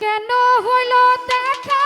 কেন হইল দেখা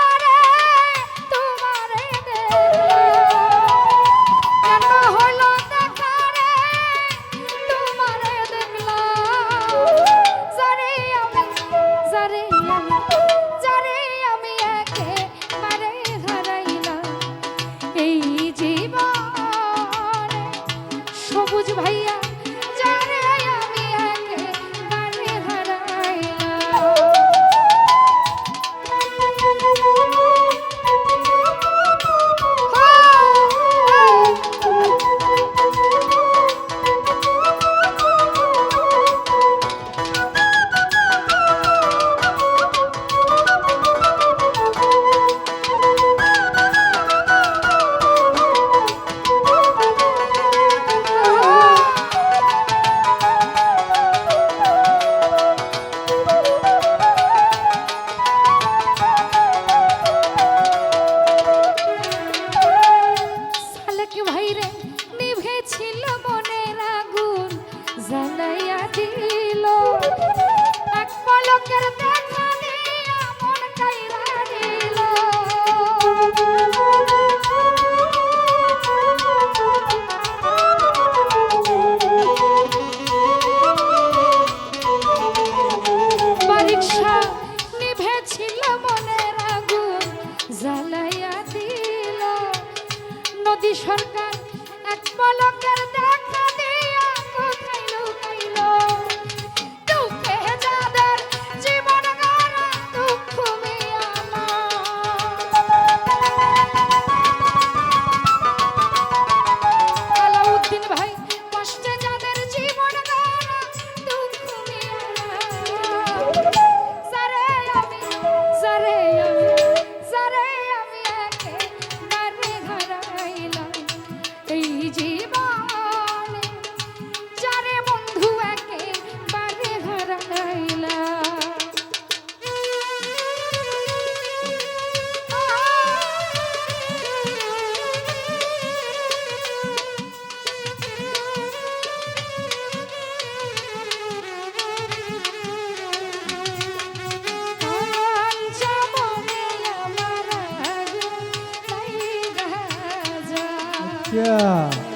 মোদি সরকার এক পলকের দেখা দিয়া কোথায় লুকাইল? দুঃখে যাদের জীবন দুঃখ ভাই Yeah.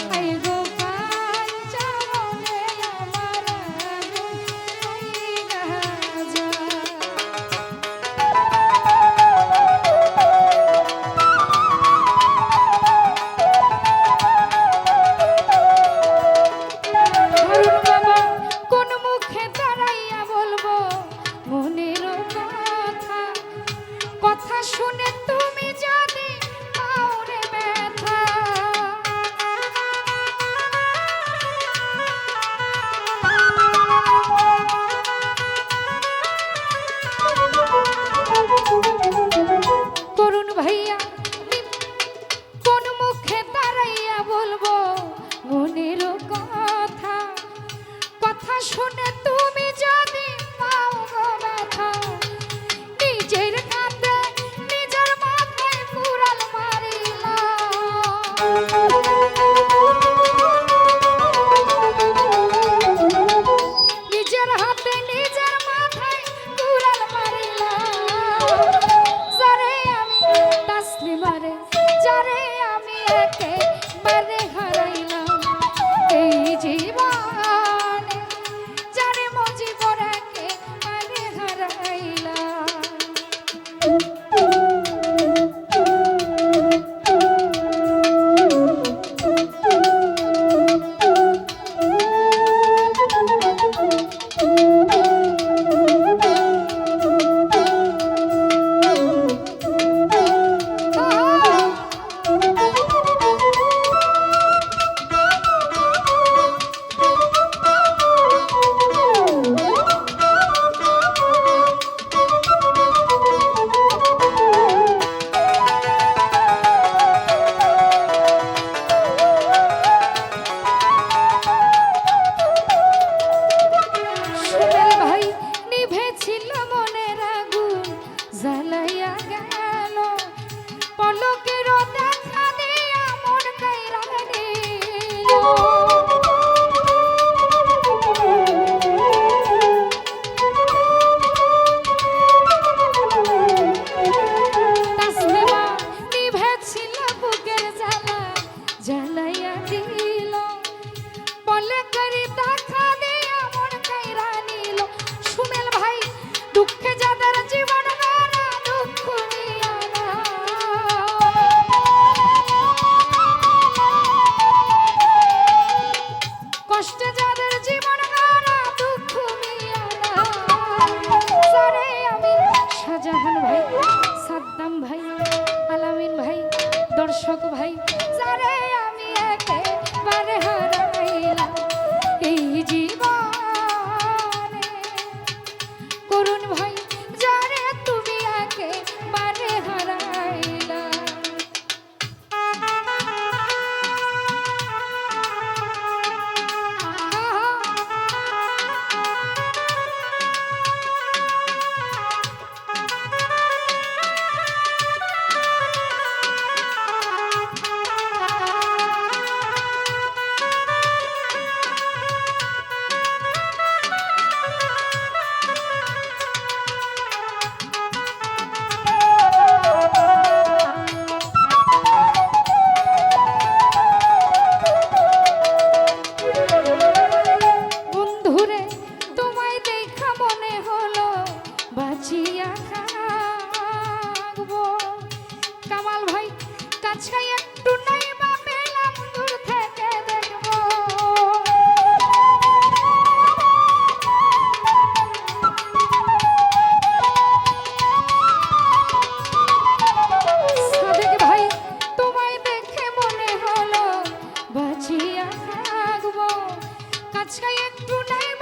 নাই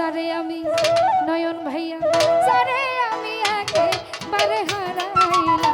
যারে আমি নয়ন ভাইয়া। যারে আমি আগে বারে হারাইলাম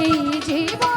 এই জীবন